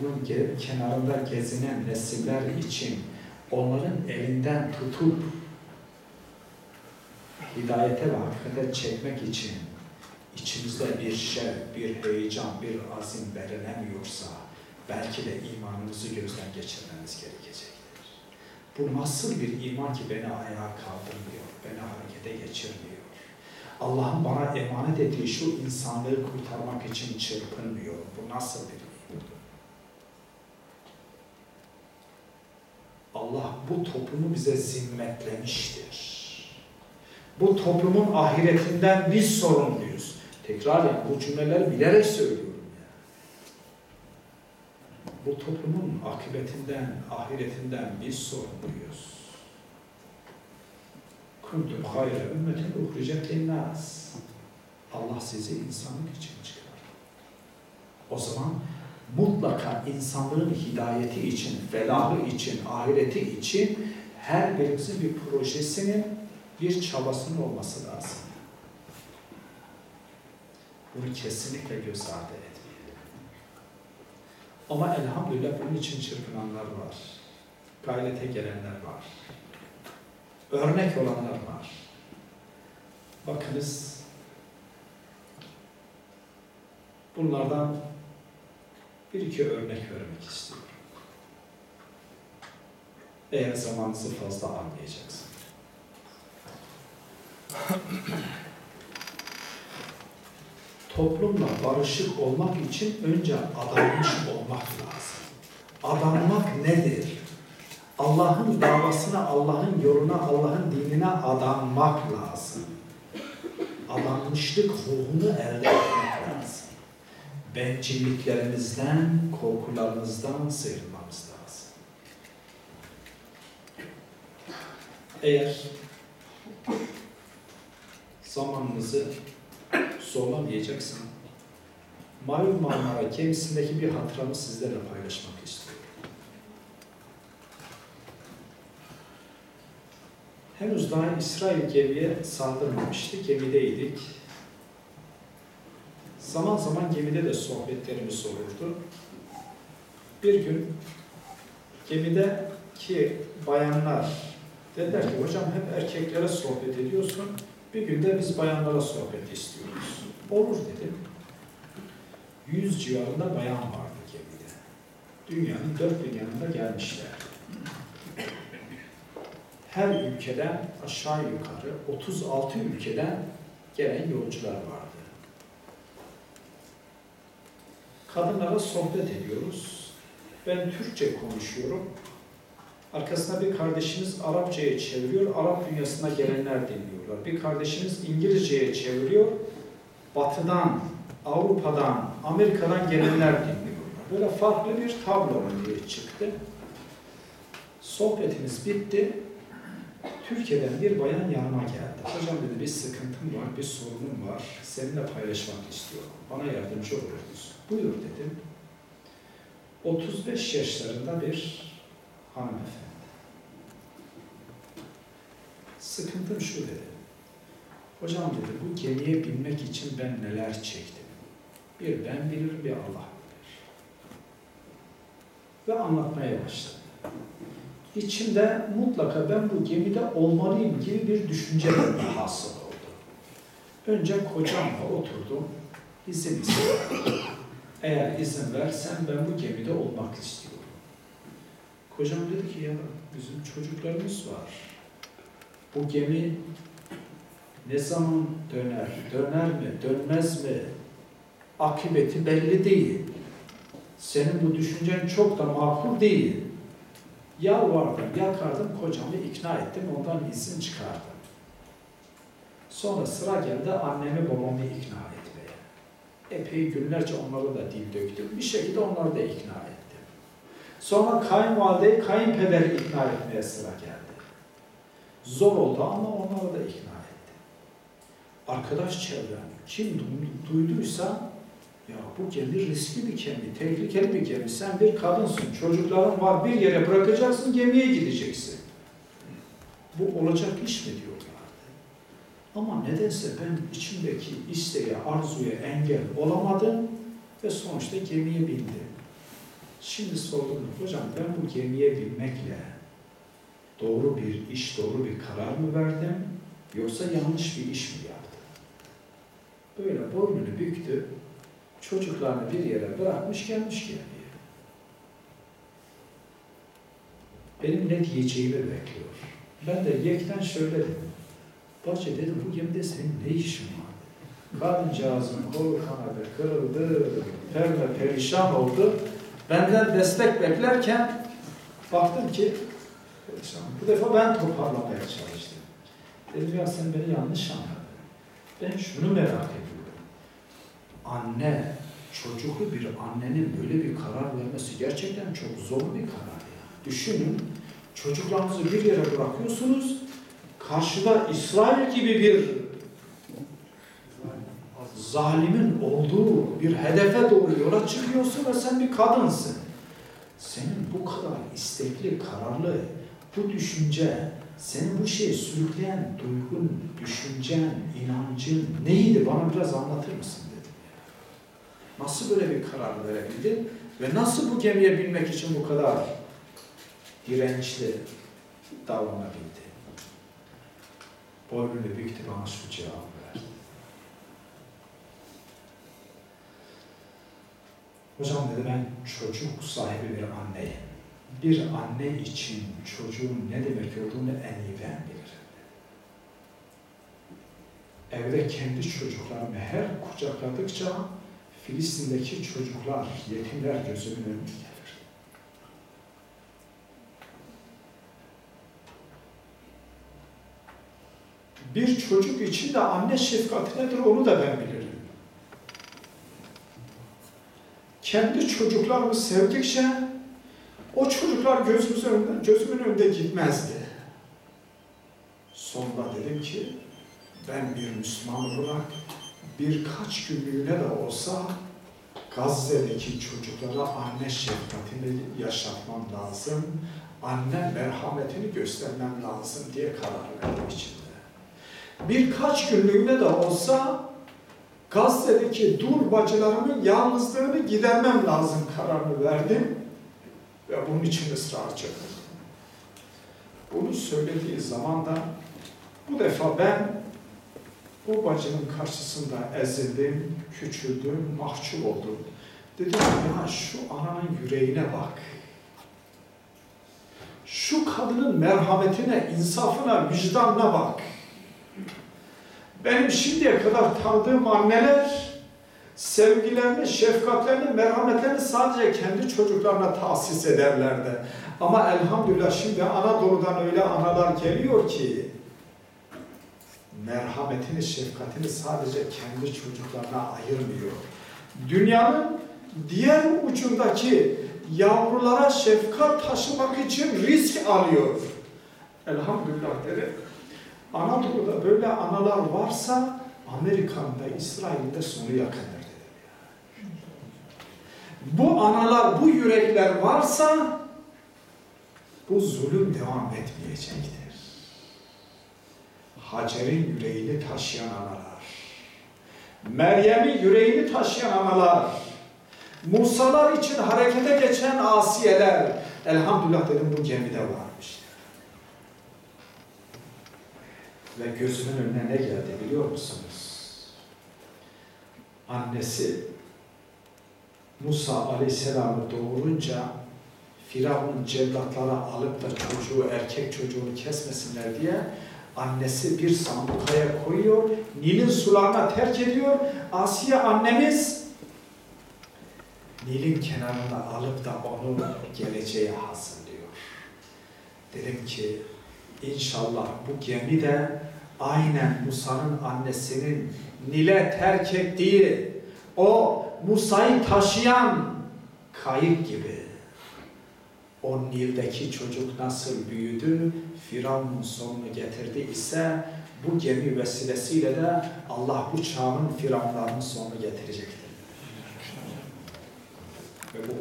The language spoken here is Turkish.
bunun kenarında gezinen nesiller için onların elinden tutup hidayete ve hakikate çekmek için içimizde bir şey, bir heyecan, bir azim belirlemiyorsa belki de imanımızı gözden geçirmemiz gerekecektir. Bu nasıl bir iman ki beni ayağa kaldırmıyor, beni harekete geçirmiyor. Allah'ın bana emanet ettiği şu insanlığı kurtarmak için çırpınmıyor. Bu nasıl bir iman? Allah bu toplumu bize zimmetlemiştir. Bu toplumun ahiretinden biz sorumluyuz. Tekrar yani bu cümleleri bilerek söylüyorum. Yani. Bu toplumun akıbetinden, ahiretinden biz sorumluyuz. Kuntum hayre ümmetin uhricet linnas. Allah sizi insanlık için çıkardı. O zaman mutlaka insanlığın hidayeti için, felahı için, ahireti için her birimizin bir projesinin, bir çabasının olması lazım. Bunu kesinlikle göz ardı etmeyelim. Ama elhamdülillah bunun için çırpınanlar var. Gayrete gelenler var. Örnek olanlar var. Bakınız bunlardan bir iki örnek vermek istiyorum. Eğer zamanınızı fazla almayacaksın. Toplumla barışık olmak için önce adanmış olmak lazım. Adanmak nedir? Allah'ın davasına, Allah'ın yoluna, Allah'ın dinine adanmak lazım. Adanmışlık ruhunu elde etmek lazım. Bencilliklerimizden, korkularımızdan sıyrılmamız lazım. Eğer zamanınızı zorlamayacaksın, Malum Marmara gemisindeki bir hatıramı sizlerle paylaşmak istiyorum. Henüz daha İsrail gemiye saldırmamıştı. Gemideydik. Zaman zaman gemide de sohbetlerimiz olurdu. Bir gün gemideki bayanlar dediler ki hocam hep erkeklere sohbet ediyorsun. Bir günde biz bayanlara sohbet istiyoruz. Olur dedim. Yüz civarında bayan vardı gemide. Dünyanın dört bin yanında gelmişler her ülkeden aşağı yukarı 36 ülkeden gelen yolcular vardı. Kadınlara sohbet ediyoruz. Ben Türkçe konuşuyorum. Arkasında bir kardeşimiz Arapçaya çeviriyor. Arap dünyasına gelenler dinliyorlar. Bir kardeşimiz İngilizceye çeviriyor. Batıdan, Avrupa'dan, Amerika'dan gelenler dinliyorlar. Böyle farklı bir tablo ortaya çıktı. Sohbetimiz bitti. Türkiye'den bir bayan yanıma geldi. Hocam dedi bir sıkıntım var, bir sorunum var. Seninle paylaşmak istiyorum. Bana yardımcı olur? Buyur dedim. 35 yaşlarında bir hanımefendi. Sıkıntım şu dedi. Hocam dedi bu gemiye binmek için ben neler çektim. Bir ben bilirim bir Allah bilir. Ve anlatmaya başladı içimde mutlaka ben bu gemide olmalıyım gibi bir düşünce hasıl oldu. Önce kocamla oturdum, izin istedim. Eğer izin versen ben bu gemide olmak istiyorum. Kocam dedi ki ya bizim çocuklarımız var. Bu gemi ne zaman döner, döner mi, dönmez mi? Akıbeti belli değil. Senin bu düşüncen çok da makul değil yalvardım, yakardım, kocamı ikna ettim, ondan izin çıkardım. Sonra sıra geldi annemi babamı ikna etmeye. Epey günlerce onlara da dil döktüm. Bir şekilde onları da ikna ettim. Sonra kayınvalideyi, kayınpederi ikna etmeye sıra geldi. Zor oldu ama onları da ikna ettim. Arkadaş çevrem, kim duyduysa ya bu gemi riskli bir gemi, tehlikeli bir gemi. Sen bir kadınsın, çocukların var, bir yere bırakacaksın, gemiye gideceksin. Bu olacak iş mi diyorlardı. Ama nedense ben içimdeki isteğe, arzuya engel olamadım ve sonuçta gemiye bindim. Şimdi sordum, hocam ben bu gemiye binmekle doğru bir iş, doğru bir karar mı verdim yoksa yanlış bir iş mi yaptım? Böyle boynunu büktü, çocuklarını bir yere bırakmış gelmiş gemiye. Benim ne diyeceğimi bekliyor. Ben de yekten şöyle dedim. Bacı dedim bu gemide senin ne işin var? Kadıncağızın kolu kanadı kırıldı, perme perişan oldu. Benden destek beklerken baktım ki. Bu defa ben toparlamaya çalıştım. Dedim ya sen beni yanlış anladın. Ben şunu merak ediyorum. Anne, çocuklu bir annenin böyle bir karar vermesi gerçekten çok zor bir karar ya. Düşünün, çocuklarınızı bir yere bırakıyorsunuz, karşıda İsrail gibi bir zalimin olduğu bir hedefe doğru yola çıkıyorsun ve sen bir kadınsın. Senin bu kadar istekli, kararlı, bu düşünce, seni bu şeye sürükleyen duygun, düşüncen, inancın neydi? Bana biraz anlatır mısın. Nasıl böyle bir karar verebildin ve nasıl bu gemiye binmek için bu kadar dirençli davranabildi? Boynunu büktü bana şu cevabı verdi. Hocam dedi ben çocuk sahibi bir anneyim. Bir anne için çocuğun ne demek olduğunu en iyi ben bilirim. Evde kendi çocuklarımı her kucakladıkça Filistin'deki çocuklar, yetimler gözümün önüne gelir. Bir çocuk için de anne şefkati nedir onu da ben bilirim. kendi çocuklarımı sevdikçe o çocuklar gözümüz önünde, gözümün önünde gitmezdi. Sonra dedim ki ben bir Müslüman olarak birkaç günlüğüne de olsa Gazze'deki çocuklara anne şefkatini yaşatmam lazım, anne merhametini göstermem lazım diye karar verdim içimde. Birkaç günlüğüne de olsa Gazze'deki dul bacılarımın yalnızlığını gidermem lazım kararını verdim ve bunun için ısrarcıydım. Bunu söylediği zaman da bu defa ben bu bacının karşısında ezildim, küçüldüm, mahcup oldum. Dedim ya şu ananın yüreğine bak. Şu kadının merhametine, insafına, vicdanına bak. Benim şimdiye kadar tanıdığım anneler sevgilerini, şefkatlerini, merhametlerini sadece kendi çocuklarına tahsis ederlerdi. Ama elhamdülillah şimdi Anadolu'dan öyle analar geliyor ki merhametini, şefkatini sadece kendi çocuklarına ayırmıyor. Dünyanın diğer ucundaki yavrulara şefkat taşımak için risk alıyor. Elhamdülillah derim. Anadolu'da böyle analar varsa Amerika'nda, İsrail'de sonu yakındır dedim. Bu analar, bu yürekler varsa bu zulüm devam etmeyecektir. Hacer'in yüreğini taşıyan analar, Meryem'in yüreğini taşıyan analar, Musalar için harekete geçen asiyeler, elhamdülillah dedim bu gemide varmış. Ve gözümün önüne ne geldi biliyor musunuz? Annesi Musa Aleyhisselam'ı doğurunca Firavun cellatlara alıp da çocuğu, erkek çocuğunu kesmesinler diye annesi bir sandukaya koyuyor, Nil'in sularına terk ediyor. Asiye annemiz Nil'in kenarına alıp da onu geleceğe hazırlıyor. Dedim ki inşallah bu gemi de aynen Musa'nın annesinin Nil'e terk ettiği o Musa'yı taşıyan kayık gibi. O Nil'deki çocuk nasıl büyüdü, Firavun'un sonunu getirdi ise bu gemi vesilesiyle de Allah bu çağın Firavunlarının sonunu getirecektir. Ve bu